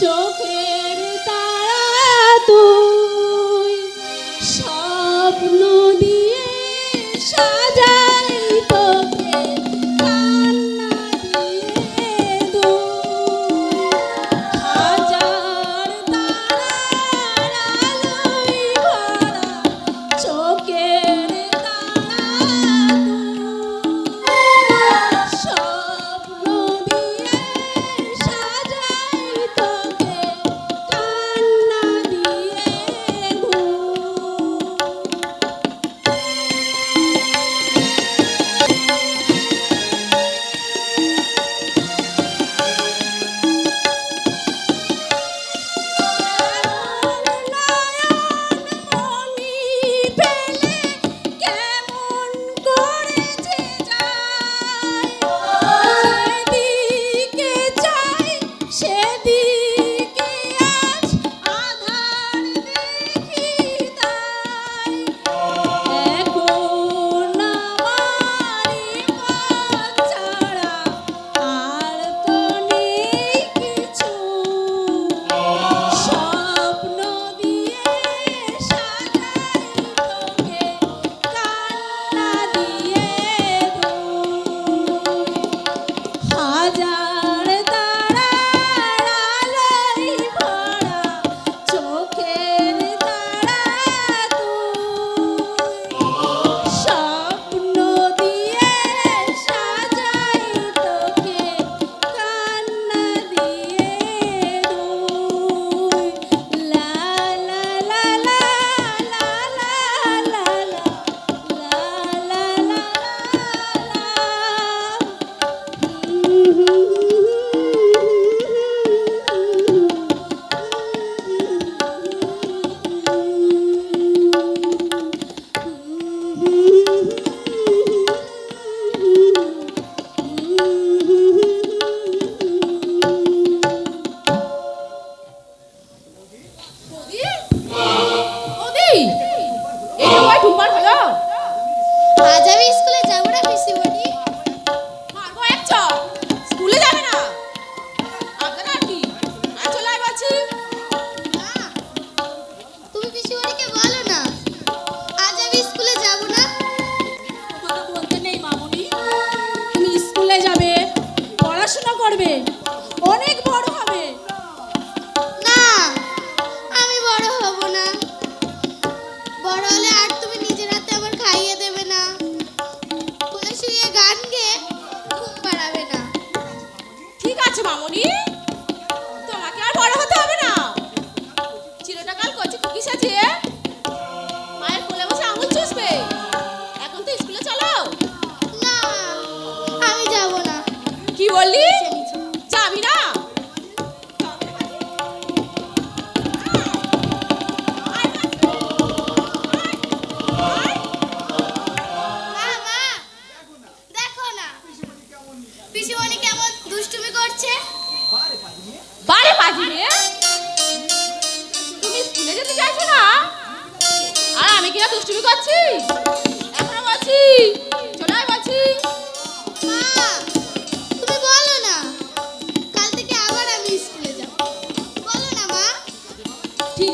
চোখে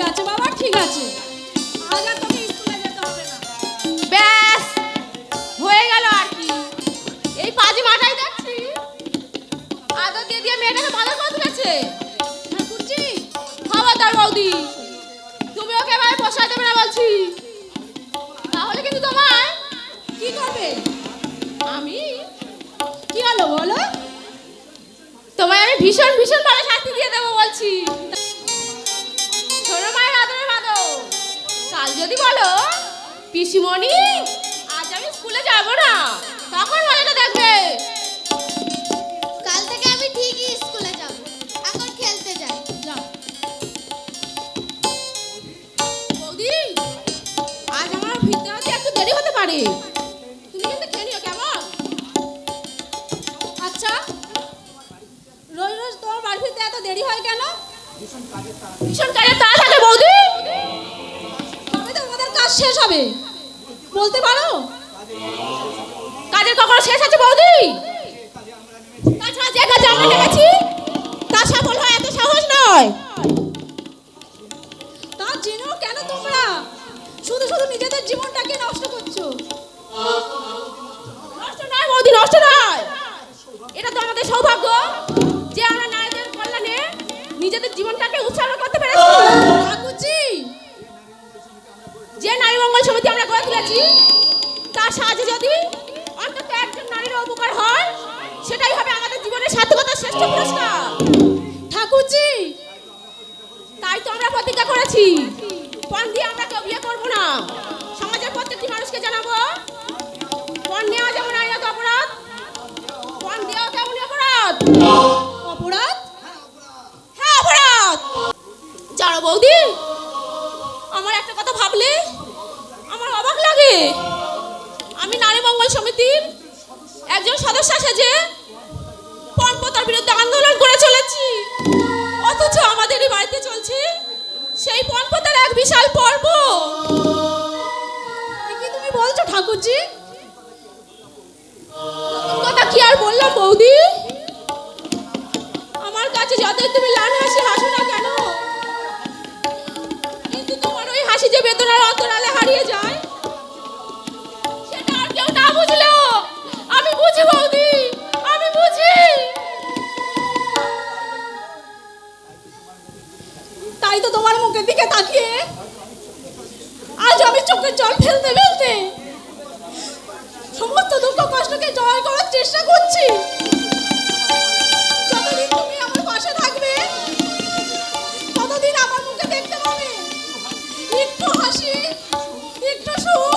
আছে বাবা বৌদি? আমার একটা কথা ভাবলে? আমার অবাক লাগে। আমি নারী মঙ্গল সমিতির একজন সদস্য সেজে পণপতার বিরুদ্ধে আন্দোলন করে চলেছি। অথচ আমাদের এই বাড়িতে চলছে সেই পণপতার এক বিশাল পর্ব। কি তুমি বলছো ঠাকুরজি? কথা কি আর বললাম বৌদি? আমার কাছে যতই তুমি লান হাসি হাসো না কেন যে বেদনার অন্তরালে হারিয়ে যায় কেউ না বুঝলেও আমি বুঝি বৌদি, আমি বুঝি। তাই তো তোমার মুখের দিকে তাকিয়ে আজ আমি চোখের জল ফেলতে ফেলতে সমস্ত দুঃখ কষ্টকে জয় করার চেষ্টা করছি। যতদিন তুমি আমার পাশে থাকবে হাসি একটু সুখ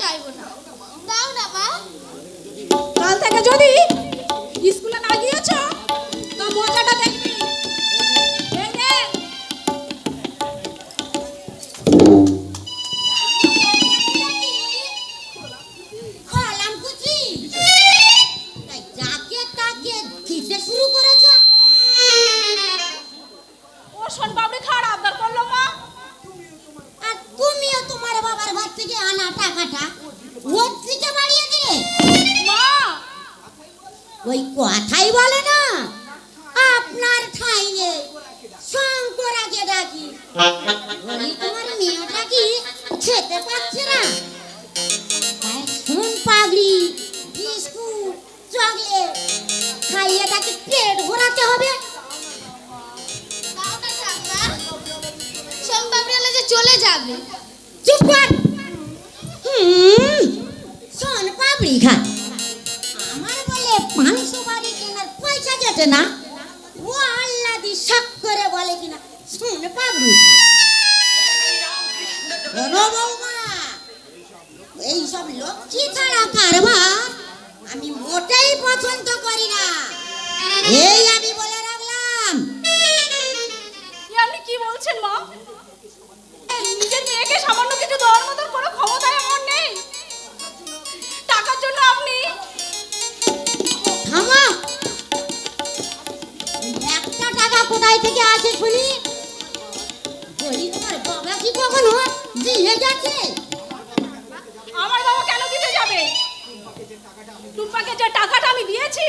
না। দাও না মা। কাল থেকে যদি আপনার শঙ্করাকে ডাকি। তোমার মেয়েটা কি খেতে পাচ্ছে না? তাই পাগড়ি বিস্কুট চকলেট। খাইয়ে তাকে পেট হবে। চলে যাবে। চুপ কর। হুম শোন পাপড়ি খা। আমার বলে পাঁচশো বাড়ি কেনার পয়সা যেতে না। বলে কিনা? শোন শোনো বৌমা, এইসব লক্ষ্মী ছাড়া কারবার আমি মোটেই পছন্দ করি না। এই আমি বলে রাখলাম। কি বলছেন মা? নিজের মেয়েকে সামান্য কিছু দেওয়ার মতো কোথায় থেকে আসে শুনি? বলি তোমার বাবা কি কখনো দিয়ে গেছে আমার বাবা কেন দিতে যাবে? টুম্পাকে যে টাকাটা আমি দিয়েছি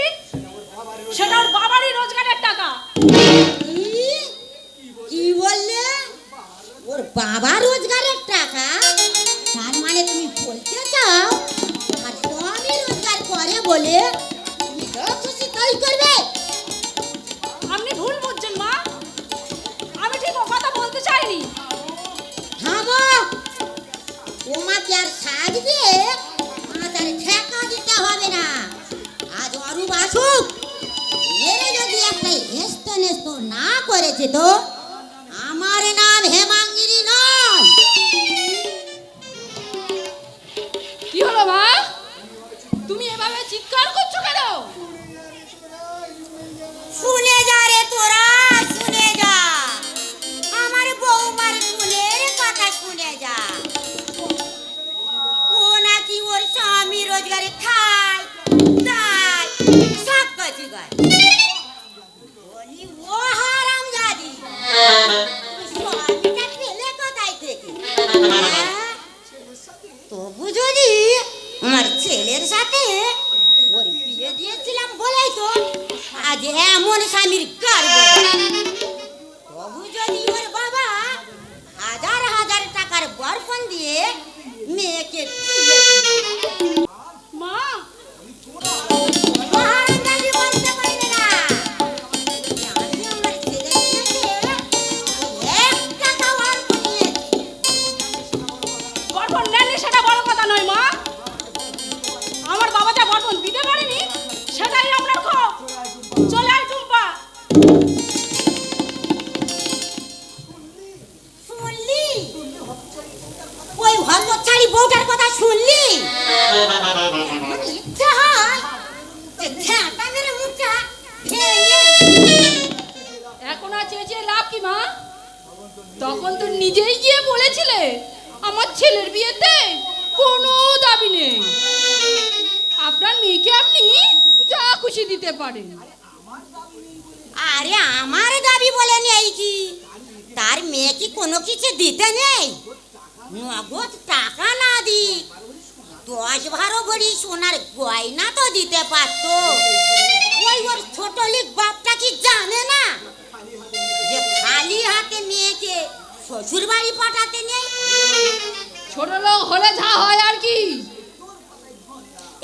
সেটা ওর বাবারই রোজগারের টাকা। কি? বললে? ওর বাবা কি হলো মা? তুমি এভাবে চিৎকার করছ কেন? তখন তো নিজেই গিয়ে বলেছিলে, আমার ছেলের বিয়েতে কোনো দাবি নেই। আপনার মেয়েকে আপনি যা খুশি দিতে পারেন। আরে আমার দাবি বলে নেই কি? তার মেয়ে কি কোনো কিছু দিতে নেই? নগদ টাকা না দি দশ বারো ভরি সোনার গয়না তো দিতে পারতো। ওই ওর ছোট লিক বাপটা কি জানে না? খালি মেয়েকে শ্বশুর বাড়ি পাঠাতে নেই। ছোট লোক হলে যা হয় আর কি।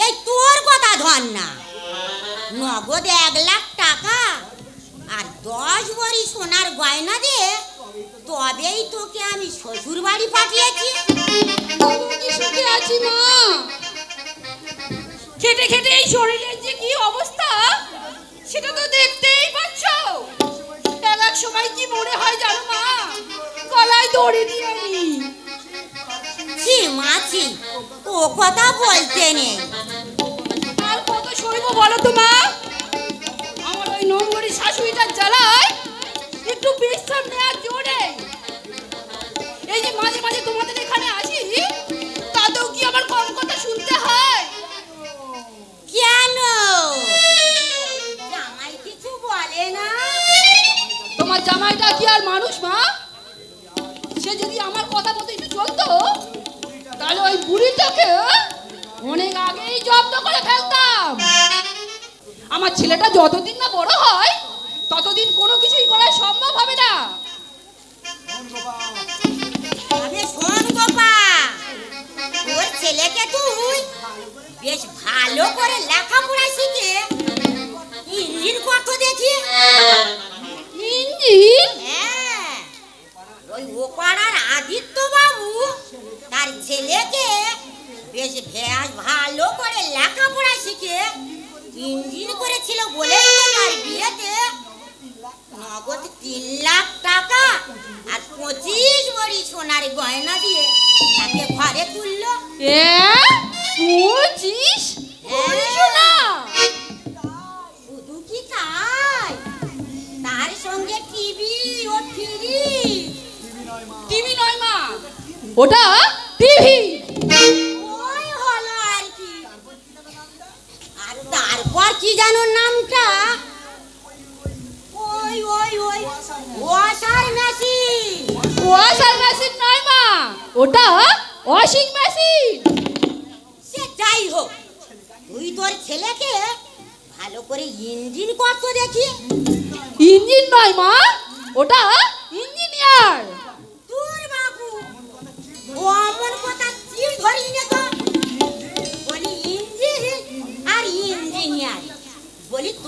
এই তোর কথা ধর না। নগদ এক লাখ টাকা আর দশ ভরি সোনার গয়না দিয়ে তবেই তোকে আমি শ্বশুর বাড়ি পাঠিয়েছি আছি মা। খেটে খেটে এই শরীরের যে কি অবস্থা সেটা তো দেখতেই পাচ্ছ। এক এক সময় কি মনে হয় জানো মা? গলায় দড়ি দিয়ে আমি। ছি মাছি ও কথা বলতে নেই। আর কত সইব বলো তো মা? আমার ওই নম্বরী শাশুড়িটার জ্বালায় একটু বিশ্রাম নেওয়ার জোরে জামাইটা কি আর মানুষ, মা? সে যদি আমার কথা মতো একটু চলতো, তাহলে ওই বুড়িটাকে অনেক আগেই জব্দ করে ফেলতাম। আমার ছেলেটা যতদিন না বড় হয়, ততদিন কোনো কিছুই করা সম্ভব হবে না। তোর ছেলেকে তুই বেশ ভালো করে লেখাপড়া শিখে ইঞ্জিন কত দেখি হ্যাঁ। ছেলেকে বেশ ভালো করে লেখাপড়া শিখে ইঞ্জিন করেছিল বলে বিয়েতে নগদ তিন লাখ টাকা আর পঁচিশ ভরি সোনার গয়না দিয়ে তাকে তুললো। পঁচিশ? ওটা টিভি। তারপর কি জানো নামটা? Washer machine. ওয়াশার মেশিন নয় মা ওটা ওয়াশিং মেশিন। সে যাই হোক তুই তোর ছেলেকে ভালো করে ইঞ্জিন দেখি। ইঞ্জিন ওটা ইঞ্জিনিয়ার।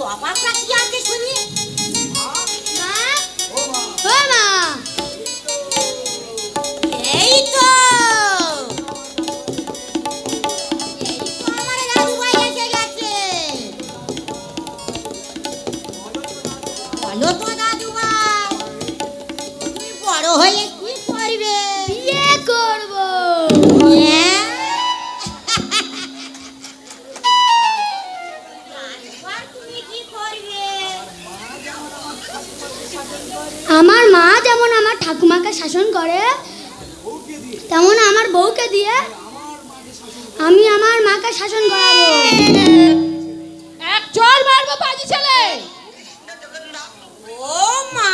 বলি তফাৎটা কি আছে শুনি। আমার ঠাকুমাকে শাসন করে তেমন আমার বউকে দিয়ে আমি আমার মাকে শাসন করাবো। এক চল মারবো পাজি ছেলে। ও মা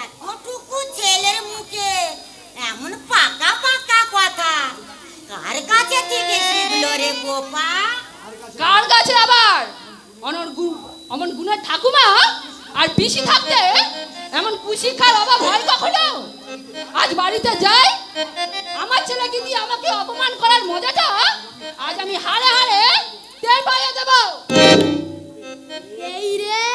এতটুকু ছেলের মুখে এমন পাকা পাকা কথা। কার কাছে থেকে শিখলো রে গোপা কার কাছে আবার? অনর গুণ অমন গুণের ঠাকুমা আর পিসি থাকতে এমন খুশি কুশিক্ষার অভাব হয় কখনো? আজ বাড়িতে যাই আমার ছেলেকে দিয়ে আমাকে অপমান করার মজাটা আজ আমি হারে হারে টের পাইয়ে দেবো। এই রে!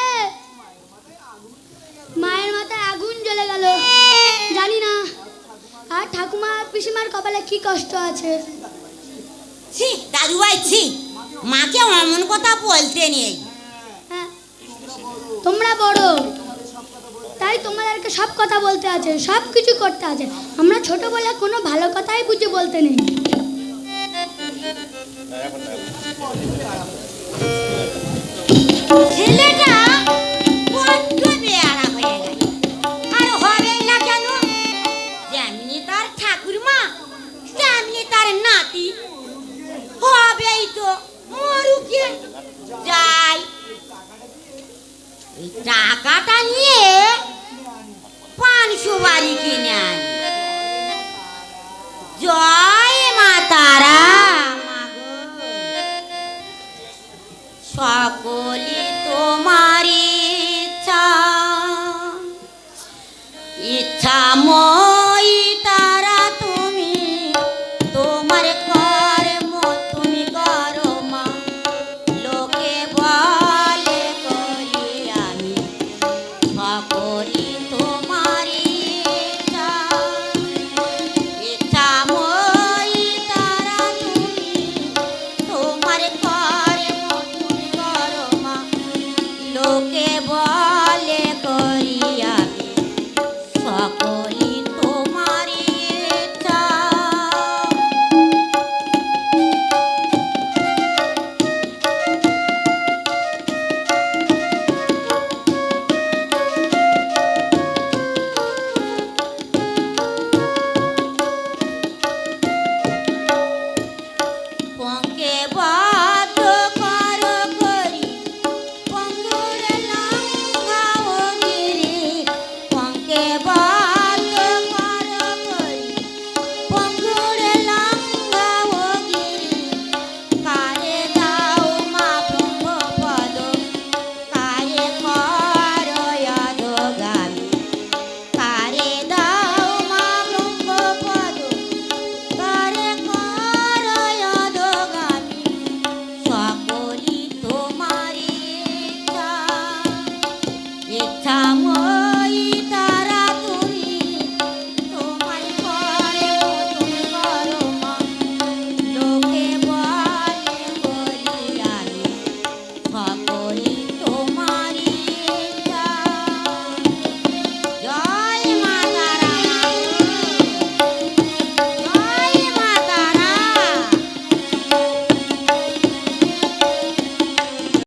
মায়ের মাথায় আগুন জ্বলে গেল। জানি না আর ঠাকুমা আর পিসিমার কপালে কি কষ্ট আছে? ছি দাদু ভাই ছি। মাকে অমন কথা বলতে নেই। হ্যাঁ তোমরা বড়। তাই তোমাদেরকে সব কথা বলতে আছে সব কিছু করতে আছে। আমরা ছোটবেলা কোনো ভালো কথাই বুঝে বলতে নেই। ছেলেটা